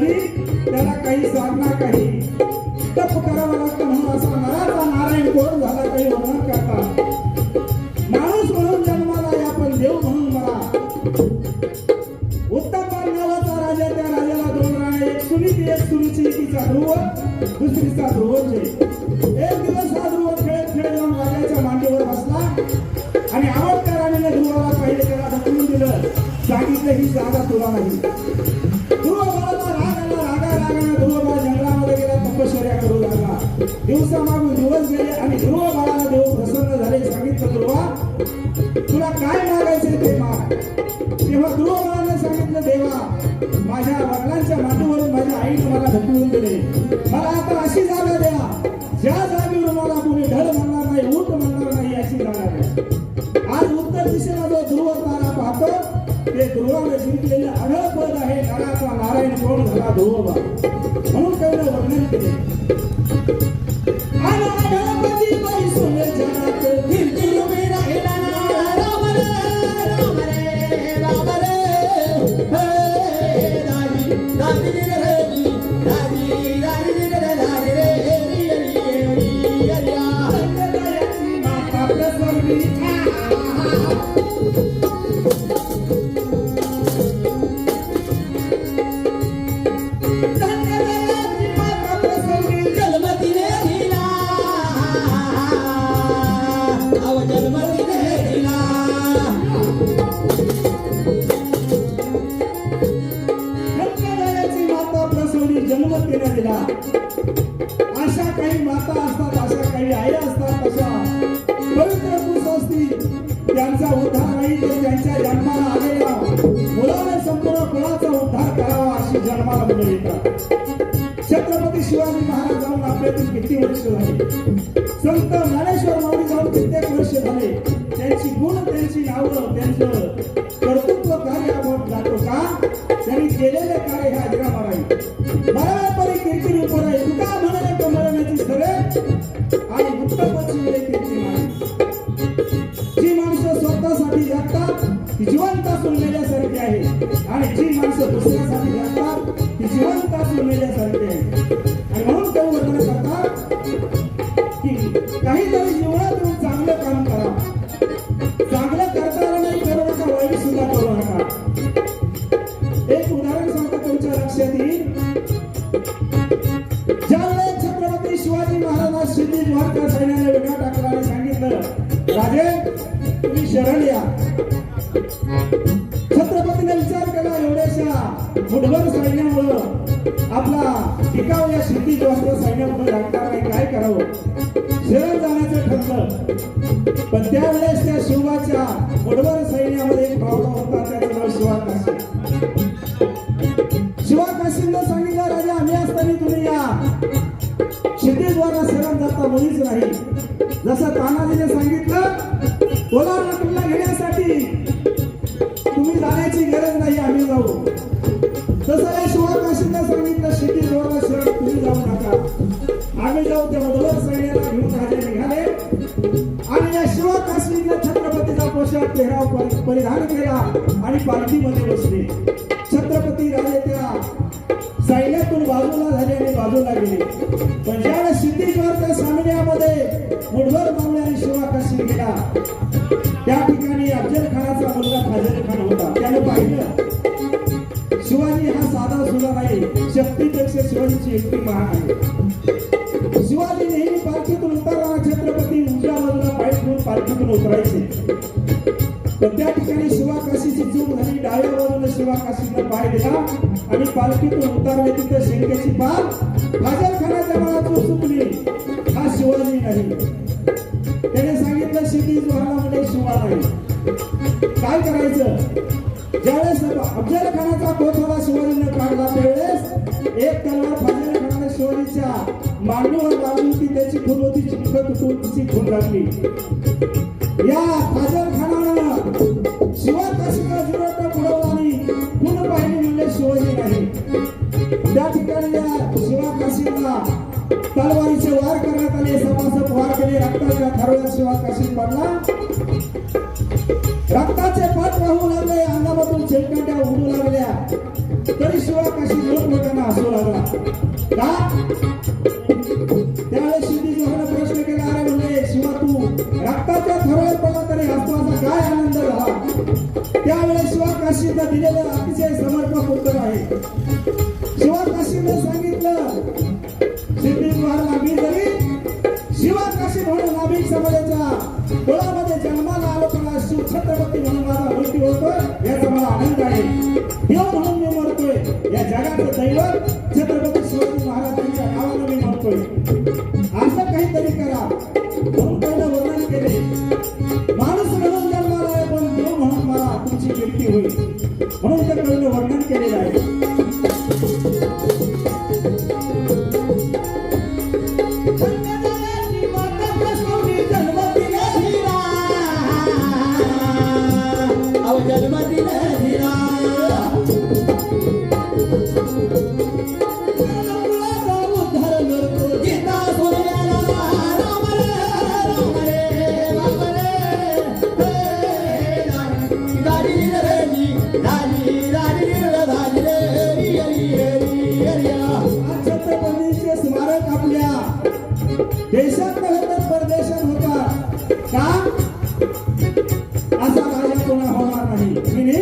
कधी? त्याला काही साधना काही? तप करावं लागतं म्हणून असा नराचा नारायण कोण झाला काही वर्णन करता. माणूस म्हणून जन्माला या पण देव म्हणून मला उत्तम नावाचा राजा त्या राजाला दोन राणे एक सुनीती एक सुनीची तिचा ध्रुव दुसरीचा ध्रुवचे एक दिवस हा ध्रुव खेळत खेळत जाऊन राजाच्या मांडीवर बसला आणि आवडत्या राणीने ध्रुवाला पाहिजे त्याला ढकलून दिलं. सांगितलं ही जागा तुला नाही. तेव्हा ध्रुव सांगितलं देवा माझ्या वडिलांच्या मांडीवरून माझ्या आईने मला ढकलून दिले. मला आता अशी जागा द्या ज्या जागेवर मला कोणी धड म्हणणार नाही ऊट म्हणणार नाही अशी जागा द्या. आज उत्तर दिशेला जो ध्रुव तारा पाहतो ते ध्रुवाने जिंकलेलं अढळ पद आहे नराचा नारायण कोण झाला ध्रुव म्हणून कळलं वर्णन केले. जन्म देण्यात दिला अशा काही माता असतात अशा काही आई असतात अशा पवित्र पुरुष कुसंस्ती त्यांचा उद्धार नाही तर त्यांच्या जन्माला आलेल्या मुलाने संपूर्ण कुळाचा उद्धार करावा अशी जन्माला मुलं येतात. छत्रपती शिवाजी महाराज जाऊन आपल्यातून किती वर्ष झाले? संत ज्ञानेश्वर माऊली जाऊन कित्येक वर्ष झाले. त्यांची गुण त्यांची नावं त्यांचं कर्तृत्व जिवंत आणि म्हणून तो वर्णन करतात की काहीतरी जीवनात चांगलं काम करा चांगलं करता नाही करू नका वाईट सुद्धा करू नका. एक उदाहरण सांगतो तुमच्या लक्षात येईल. ज्यावेळेस छत्रपती शिवाजी महाराज शिंदे द्वारका सैन्याने वेगळा टाकला आणि सांगितलं राजे तुम्ही शरण या. टिकाव या शिंदे द्वारका सैन्यामुळे लागणार नाही काय करावं? शहर जाण्याचं ठरलं. पण त्यावेळेस त्या शिवाच्या मुठभर सैन्यामध्ये एक भावना होता त्याचं नाव शिवाकाशी. शिवाकाशींना नका आम्ही सैन्याला घेऊन राजे निघाले. आणि या शिवकाश्मीरला छत्रपतीचा पोशाख पेहराव परिधान केला आणि पालखीमध्ये बसले. छत्रपती राजे त्या सैन्यातून बाजूला झाले आणि बाजूला गेले. पण ज्यावेळेस सिद्धीश्वर त्या सामन्यामध्ये मुठभर मामल्याने शिवा काश्मीर गेला त्या ठिकाणी अफजल खानाचा मुलगा फाजल खान होता. त्याने पाहिलं. शिवाजी हा साधा सुद्धा नाही शक्तीपेक्षा शिवाजीची एकटी महान आहे. बाजूने शिवाकाशीला पाय दिला आणि पालखीतून उतरले तिथे शेंडक्याची पाल फाजल खानाच्या मनातून चुकली हा शिवाजी नाही. त्याने सांगितलं शिंदी म्हणजे शिवा नाही. काय करायचं? ज्यावेळेस अफजल खानाचा कोथोडा शिवाजीने काढला त्यावेळेस एक तलवार फाजल खानाने शिवाजीच्या मांडीवर लावली होती. त्याची खून होती चिंक तुटून तिची खून लागली. या फाजल खाना आणि रक्ताच्या थरव्याशिवाय कशी पडला? रक्ताचे पाठ वाहू लागले अंगामधून शेलकंड्या उडू लागल्या. तरी शिवाय कशी लोकलोकांना हसू लागला. का? त्यावेळेस शिंदे प्रश्न केला अरे म्हणजे शिवा तू रक्ताच्या थरव्यात पडला तरी हसवाचा काय आनंद झाला त्यावेळेस शिवा काशीला दिलेलं अतिशय समर्पक उत्तर आहे. या जगाचं दैवत छत्रपती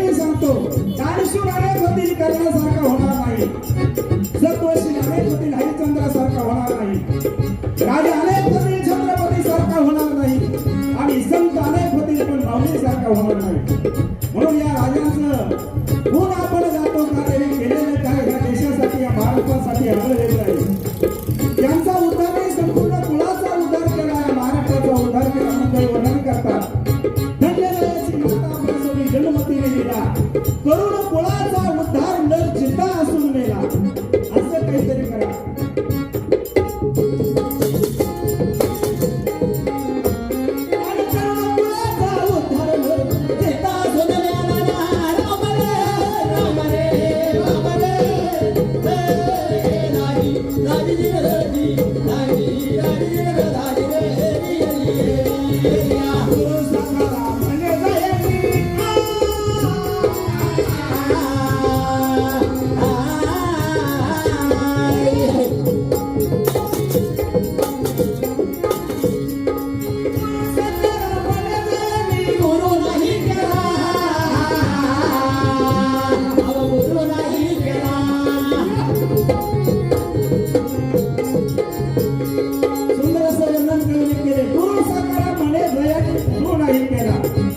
मी सांगतो ज्ञानेश्वर होतील कर्णासारखा होणार नाही. सतोषी अनेक होतील हरिचंद्रासारखा होणार नाही. राजा अनेक होतील छत्रपती सारखा होणार नाही. आणि संत अनेक होतील पण भावने सारखा होणार नाही. म्हणून या राजांचं कोण आपण जातो का केलेलं काय या देशासाठी या महाराष्ट्रासाठी हवं आहे. त्यांचा entera.